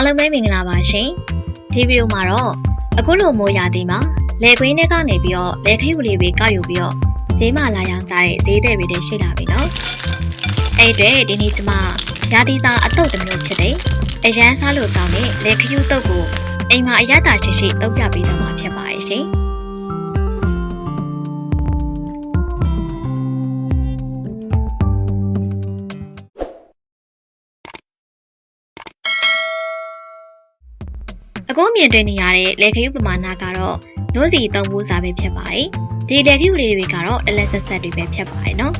အားလုံးပဲမင်္ဂလာပါရှင်ဒီဗီဒီယိုမှာတော့အခုလိုမိုးရာသီမှာလေကွင်းထဲကနေပြီးတော့လေခယူလေးတွေကောက်ယူပြီးတော့ဈေးမှာလာရောက်ကြတဲ့ဈေးတဲ့တွေတွေရှိလာပြီနော်အဲ့အတွေဒီနေ့ကျမရာသီစာအတုပ်တစ်မျိုးဖြစ်တဲ့အရန်စားလို့ကောင်းတဲ့လေခယူတုပ်ကိုအိမ်မှာအရသာရှိရှိတုပ်ပြပေးသွားမှာဖြစ်ပါရဲ့ရှင် အခုမြင်တွေ့နေရတဲ့လက်ခရုပမာဏကတော့နိုးစီသုံးဖို့စာပဲဖြစ်ပါတယ်။ဒီလက်ခရုလေးတွေကတော့ LSS တွေပဲဖြစ်ပါတယ်နော်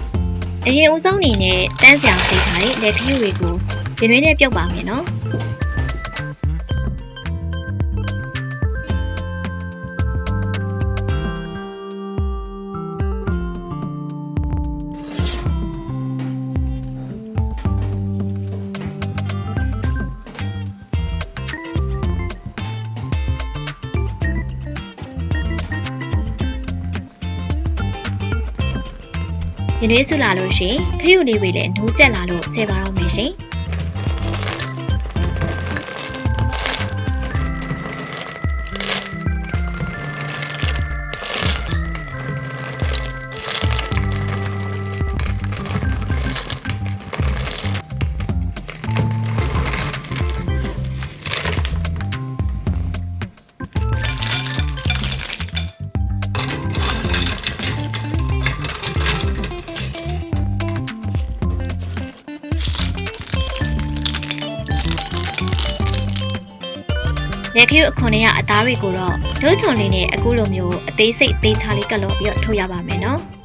။အရင်ဦးဆုံးအနေနဲ့တန်းစရာစိတ်ထားတဲ့လက်ခရုတွေကိုရင်သွေးနဲ့ပြုတ်ပါမယ်နော်။ ရင်သွေးဆူလာလို့ရှိရင်ခရုလေးတွေလည်းနှိုးကျက်လာလို့ဆဲပါတော့မယ်ရှင်။ လက်ခရုအခွန်တွေကအသားတွေကိုတော့ဒုချုံလေးနဲ့အခုလိုမျိုးအသေးစိတ်အသေးချာလေးကတ်လို့ပြီးတော့ထုတ်ရပါမယ်နော်။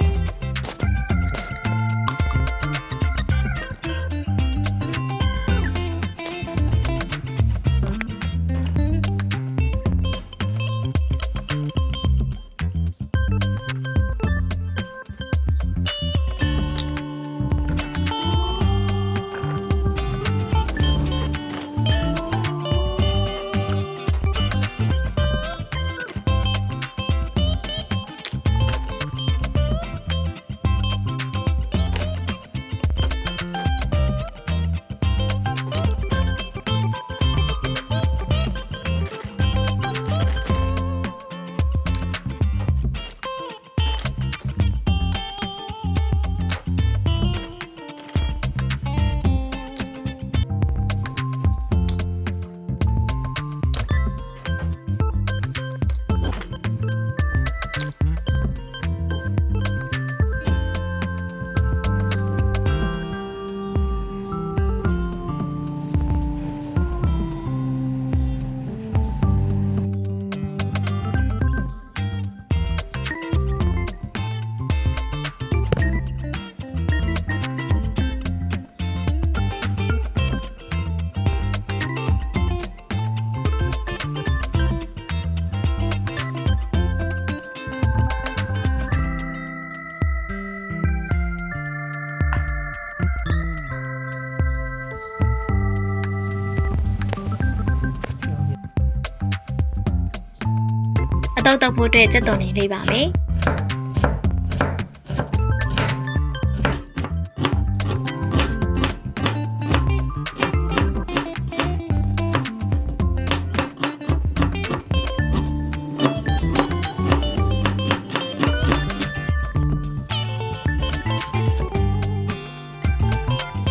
အတော့တော့ဖို့အတွက်စက်သွန်နေလေးပါမယ်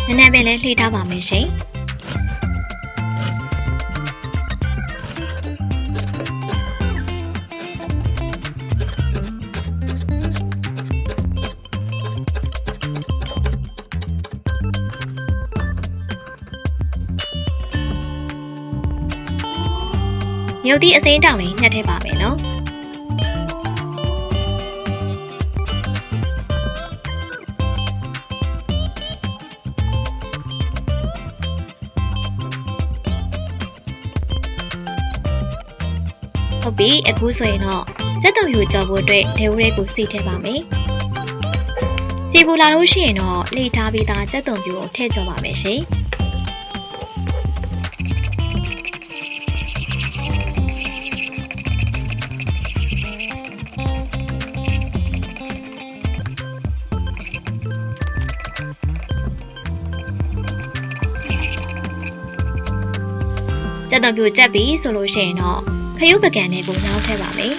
နည်းနည်းပဲလေးလှည့်ထားပါမယ်ရှင် မြုပ်သည့်အစိမ်းတောင်လေးညှက်ထည့်ပါမယ်နော်ဟုတ်ပြီအခုဆိုရင်တော့စက်တုံယူကြော်ဖို့အတွက်ဒေဝရဲကိုစီထည့်ပါမယ်စီပူလာလို့ရှိရင်တော့လှိထားပြီးသားစက်တုံပြူကိုထည့်ကြော်ပါမယ်ရှင် ကြက်သွန်ပြိုကြက်ပြီဆိုလို့ရှိရင်တော့ခရုပကံတွေကိုညှောင်းထည့်ပါမယ်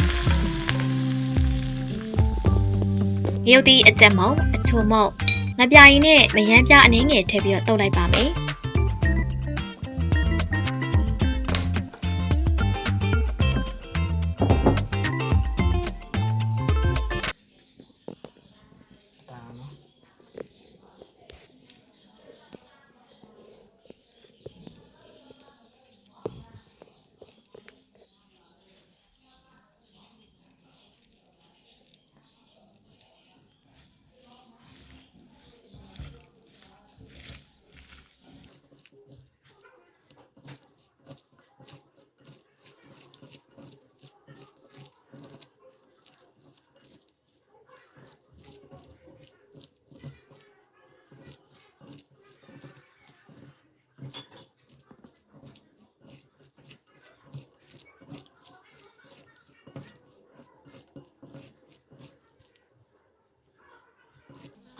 ရုပ်သီးအကြက်မုံအချိုမုံငပြာရင်နဲ့မယမ်းပြအနှင်းငယ်ထည့်ပြီးတော့တုပ်လိုက်ပါမယ်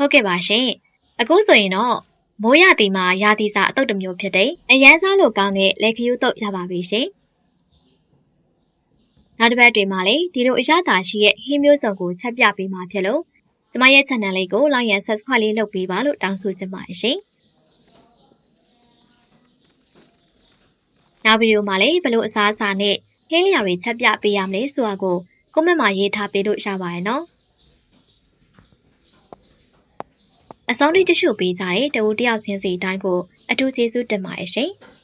ဟုတ်ကဲ့ပါရှင်အခုဆိုရင်တော့မိုးရသည်မှာရာသီစာအတုပ်တစ်မျိုးဖြစ်တဲ့အရန်စားလို့ကောင်းတဲ့လက်ခရူးတုပ်ရပါပြီရှင်နောက်တစ်ပတ်တွေမှာလည်းဒီလိုအရသာရှိရဲ့ဟင်းမျိုးစုံကိုချက်ပြပေးမှာဖြစ်လို့ကျမရဲ့ channel လေးကို like and subscribe လေးလုပ်ပေးပါလို့တောင်းဆိုချင်ပါတယ်ရှင်နောက်ဗီဒီယိုမှာလည်းဘယ်လိုအစားအစာနဲ့ဟင်းလျာတွေချက်ပြပေးရမလဲဆိုတာကို comment မှာရေးထားပေးလို့ရပါတယ်နော် အစောလေးတချို့ပေးကြတဲ့တဝူတယောက်ချင်းစီတိုင်းကိုအထူးကျေးဇူးတင်ပါတယ်ရှင်။